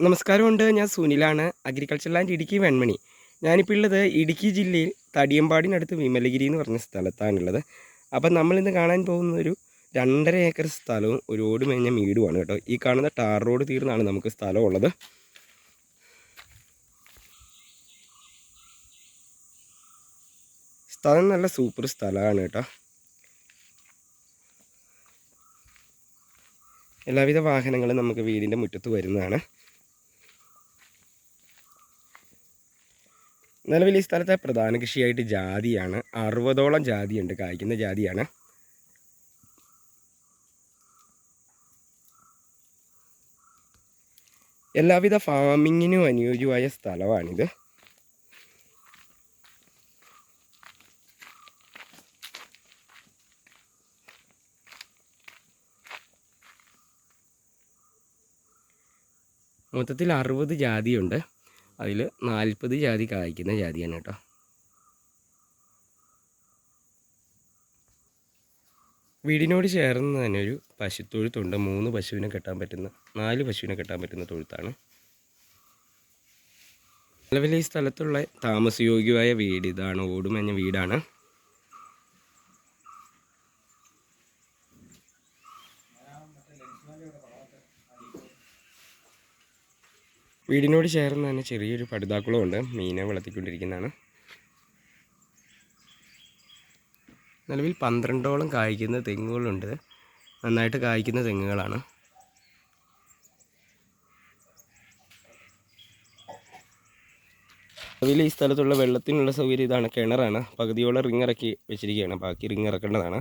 നമസ്കാരമുണ്ട്. ഞാൻ സുനിലാണ്. Agriculture land Idukki Venmani. ഞാനിപ്പോൾ ഉള്ളത് ഇടുക്കി ജില്ലയിൽ തടിയമ്പാടിനടുത്ത് വിമലഗിരി എന്ന് പറഞ്ഞ സ്ഥലത്താണുള്ളത്. അപ്പം നമ്മളിന്ന് കാണാൻ പോകുന്ന ഒരു രണ്ടര ഏക്കർ സ്ഥലവും ഒരു ഓട് മേഞ്ഞ വീടുമാണ് കേട്ടോ. ഈ കാണുന്ന ടാർ റോഡ് തീർന്നാണ് നമുക്ക് സ്ഥലമുള്ളത്. സ്ഥലം നല്ല സൂപ്പർ സ്ഥലമാണ് കേട്ടോ. എല്ലാവിധ വാഹനങ്ങളും നമുക്ക് വീടിന്റെ മുറ്റത്ത് വരുന്നതാണ്. നിലവിൽ ഈ സ്ഥലത്തെ പ്രധാന കൃഷിയായിട്ട് ജാതിയാണ്. അറുപതോളം ജാതിയുണ്ട്. കായ്ക്കുന്ന ജാതിയാണ്. എല്ലാവിധ ഫാമിങ്ങിനും അനുയോജ്യമായ സ്ഥലമാണിത്. മൊത്തത്തിൽ അറുപത് ജാതിയുണ്ട്. അതിൽ നാൽപ്പത് ജാതി കായ്ക്കുന്ന ജാതിയാണ് കേട്ടോ. വീടിനോട് ചേർന്ന് തന്നെ ഒരു പശുത്തൊഴുത്തുണ്ട് മൂന്ന് പശുവിനെ കെട്ടാൻ പറ്റുന്ന നാല് പശുവിനെ കെട്ടാൻ പറ്റുന്ന തൊഴുത്താണ്. നിലവിൽ ഈ സ്ഥലത്തുള്ള താമസയോഗ്യമായ വീട് ഇതാണ്. ഓടുമഞ്ഞ വീടാണ്. വീടിനോട് ചേർന്ന് തന്നെ ചെറിയൊരു പടുതാക്കുളമുണ്ട് മീനെ വളർത്തിക്കൊണ്ടിരിക്കുന്നതാണ്. നിലവിൽ പന്ത്രണ്ടോളം കായ്ക്കുന്ന തെങ്ങുകളുണ്ട്. നന്നായിട്ട് കായ്ക്കുന്ന തെങ്ങുകളാണ്. നിലവിൽ ഈ സ്ഥലത്തുള്ള വെള്ളത്തിനുള്ള സൗകര്യം ഇതാണ്. കിണറാണ്. പകുതിയോളം റിങ് ഇറക്കി വെച്ചിരിക്കുകയാണ്. ബാക്കി റിങ് ഇറക്കേണ്ടതാണ്.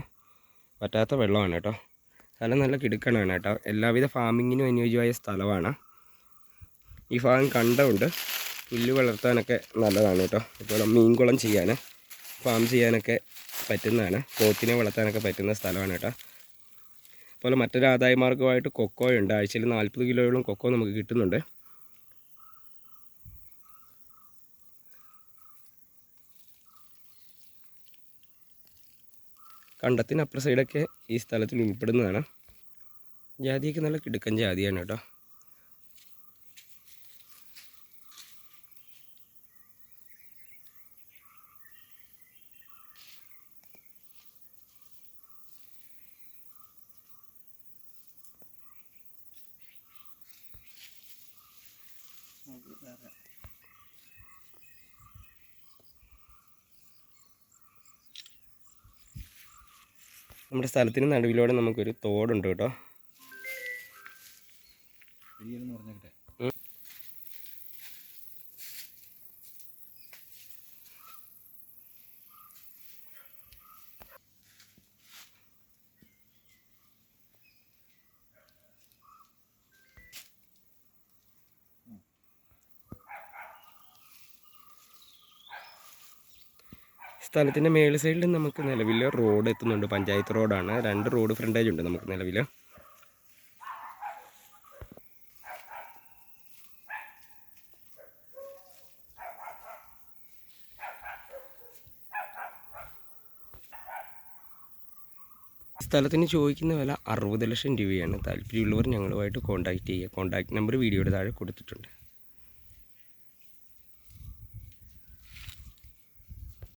പറ്റാത്ത വെള്ളമാണ് കേട്ടോ. സ്ഥലം നല്ല കിടുക്കണമാണ് കേട്ടോ. എല്ലാവിധ ഫാമിങ്ങിനും അനുയോജ്യമായ സ്ഥലമാണ്. ഈ ഭാഗം കണ്ടമുണ്ട് പുല്ല് വളർത്താനൊക്കെ നല്ലതാണ് കേട്ടോ. ഇപ്പോൾ മീൻകുളം ചെയ്യാൻ ഫാം ചെയ്യാനൊക്കെ പറ്റുന്നതാണ്. പോത്തിനെ വളർത്താനൊക്കെ പറ്റുന്ന സ്ഥലമാണ് കേട്ടോ. അതുപോലെ മറ്റൊരു ആദായ മാർഗമായിട്ട് കൊക്കോ ഉണ്ട്. ആഴ്ചയിൽ നാൽപ്പത് കിലോയോളം കൊക്കോ നമുക്ക് കിട്ടുന്നുണ്ട്. കണ്ടത്തിന് അപ്പുറ സൈഡൊക്കെ ഈ സ്ഥലത്തിൽ ഉൾപ്പെടുന്നതാണ്. ജാതിയൊക്കെ നല്ല കിടുക്കൻ ജാതിയാണ് കേട്ടോ. നമ്മുടെ സ്ഥലത്തിന് നടുവിലൂടെ നമുക്കൊരു തോടുണ്ട് കേട്ടോ. സ്ഥലത്തിന്റെ മേൾ സൈഡിൽ നമുക്ക് നിലവിൽ റോഡ് എത്തുന്നുണ്ട്. പഞ്ചായത്ത് റോഡാണ്. രണ്ട് റോഡ് ഫ്രണ്ടേജ് ഉണ്ട് നമുക്ക് നിലവിൽ. സ്ഥലത്തിന് ചോദിക്കുന്ന വില അറുപത് ലക്ഷം രൂപയാണ്. താല്പര്യമുള്ളവർ ഞങ്ങളുമായിട്ട് കോൺടാക്റ്റ് ചെയ്യുക. കോൺടാക്റ്റ് നമ്പർ വീഡിയോയുടെ താഴെ കൊടുത്തിട്ടുണ്ട്.